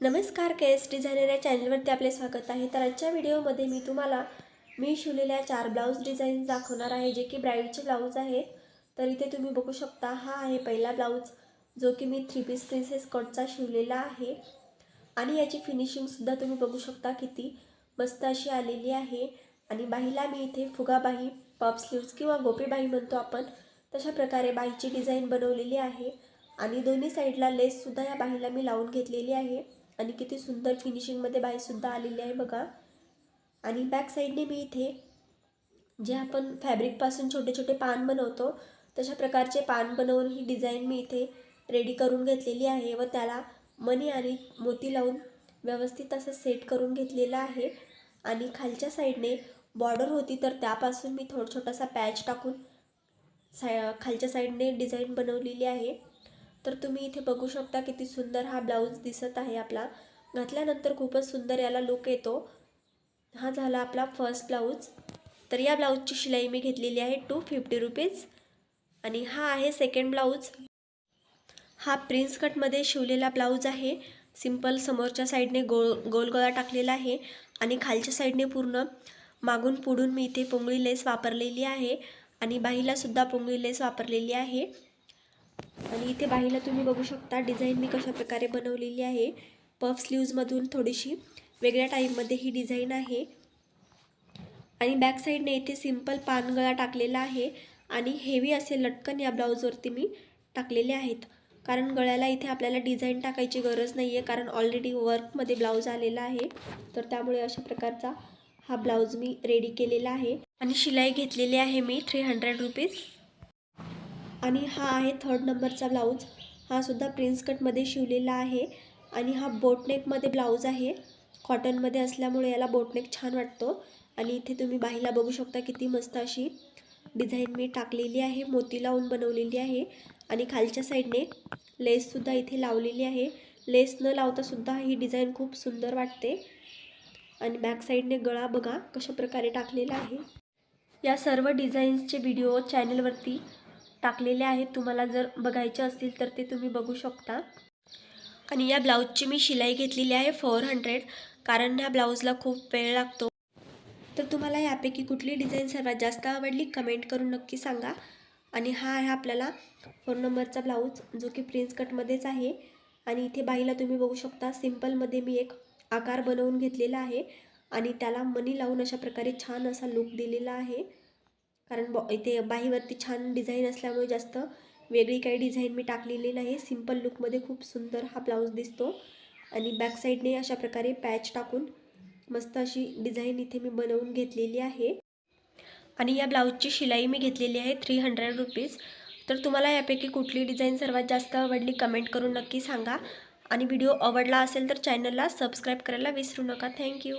नमस्कार के S designer या चॅनलवरती आपले स्वागत आहे. तर आजच्या व्हिडिओमध्ये मी तुम्हाला मी शिवलेल्या चार ब्लाऊज डिझाईन्स दाखवणार आहे जे की ब्राईडचे ब्लाऊज आहेत. तर इथे तुम्ही बघू शकता हा आहे पहिला ब्लाऊज जो की मी थ्री पीस प्रिन्सेस कटचा शिवलेला आहे. आणि याची फिनिशिंगसुद्धा तुम्ही बघू शकता किती मस्त अशी आलेली आहे. आणि बाहीला मी इथे फुगाबाही पॉप स्लीव्स किंवा गोपीबाही म्हणतो आपण तशा प्रकारे बाहीची डिझाईन बनवलेली आहे. आणि दोन्ही साईडला लेससुद्धा या बाहीला मी लावून घेतलेली आहे. आणि किती सुंदर फिनिशिंगमध्ये बाईसुद्धा आलेली आहे बघा. आणि बॅक साईडने मी इथे जे आपण फॅब्रिकपासून छोटे छोटे पान बनवतो तशा प्रकारचे पान बनवून ही डिझाईन मी इथे रेडी करून घेतलेली आहे व त्याला मणी आणि मोती लावून व्यवस्थित असं सेट करून घेतलेलं आहे. आणि खालच्या साईडने बॉर्डर होती तर त्यापासून मी थोडा छोटासा पॅच टाकून साय खालच्या साईडने डिझाईन बनवलेली आहे. तर तुम्ही इथे बघू शकता किती सुंदर हा ब्लाऊज दिसत आहे आपला. घातल्यानंतर खूपच सुंदर याला लुक येतो. हा झाला आपला फर्स्ट ब्लाऊज तर या ब्लाऊजची शिलाई मी घेतलेली आहे टू फिफ्टी रुपीज आणि हा आहे सेकंड ब्लाऊज हा प्रिन्स कटमध्ये शिवलेला ब्लाऊज आहे. सिंपल समोरच्या साईडने गोल गोल गळा टाकलेला आहे. आणि खालच्या साईडने पूर्ण मागून पुढून मी इथे पोंगळी लेस वापरलेली आहे. आणि बाहीलासुद्धा पोंगळी लेस वापरलेली आहे. आणि इथे बाहीला तुम्ही बघू शकता डिझाईन मी कशा प्रकारे बनवलेली आहे. पफ स्लीव्जमधून थोडीशी वेगळ्या टाईपमध्ये ही डिझाईन आहे. आणि बॅक साईडने इथे सिंपल पानगळा टाकलेला आहे. आणि हेवी असे लटकन या ब्लाऊजवरती मी टाकलेले आहेत. कारण गळ्याला इथे आपल्याला डिझाईन टाकायची गरज नाही आहे कारण ऑलरेडी वर्कमध्ये ब्लाऊज आलेला आहे. तर त्यामुळे अशा प्रकारचा हा ब्लाऊज मी रेडी केलेला आहे. आणि शिलाई घेतलेली आहे मी थ्री हंड्रेड रुपीज आणि हा आहे थर्ड नंबरचा ब्लाऊज हा सुद्धा प्रिन्स कटमध्ये शिवलेला आहे. आणि हा बोटनेकमध्ये ब्लाऊज आहे. कॉटनमध्ये असल्यामुळे याला बोटनेक छान वाटतो. आणि इथे तुम्ही बाहीला बघू शकता किती मस्त अशी डिझाईन मी टाकलेली आहे. मोती लावून बनवलेली आहे. आणि खालच्या साईडने लेससुद्धा इथे लावलेली आहे. लेस न लावतासुद्धा ही डिझाईन खूप सुंदर वाटते. आणि बॅक साईडने गळा बघा कशा प्रकारे टाकलेला आहे. या सर्व डिझाईन्सचे व्हिडिओ चॅनलवरती टाकलेले आहेत. तुम्हाला जर बघायचे असतील तर ते तुम्ही बघू शकता. आणि या ब्लाऊजची मी शिलाई घेतलेली आहे फोर हंड्रेड. कारण ह्या ब्लाऊजला खूप वेळ लागतो. तर तुम्हाला यापैकी कुठली डिझाईन सर्वात जास्त आवडली कमेंट करून नक्की सांगा. आणि हा आहे आपल्याला फोर नंबरचा ब्लाऊज जो की प्रिन्स कटमध्येच आहे. आणि इथे बाईला तुम्ही बघू शकता सिम्पलमध्ये मी एक आकार बनवून घेतलेला आहे. आणि त्याला मनी लावून अशा प्रकारे छान असा लुक दिलेला आहे. कारण बॉ इथे बाहीवरती छान डिझाईन असल्यामुळे जास्त वेगळी काही डिझाईन मी टाकलेली नाही. सिंपल लुकमध्ये खूप सुंदर हा ब्लाऊज दिसतो. आणि बॅक साईडने अशा प्रकारे पॅच टाकून मस्त अशी डिझाईन इथे मी बनवून घेतलेली आहे. आणि या ब्लाऊजची शिलाई मी घेतलेली आहे थ्री हंड्रेड रुपीज तर तुम्हाला यापैकी कुठली डिझाईन सर्वात जास्त आवडली कमेंट करून नक्की सांगा. आणि व्हिडिओ आवडला असेल तर चॅनलला सबस्क्राईब करायला विसरू नका. थँक्यू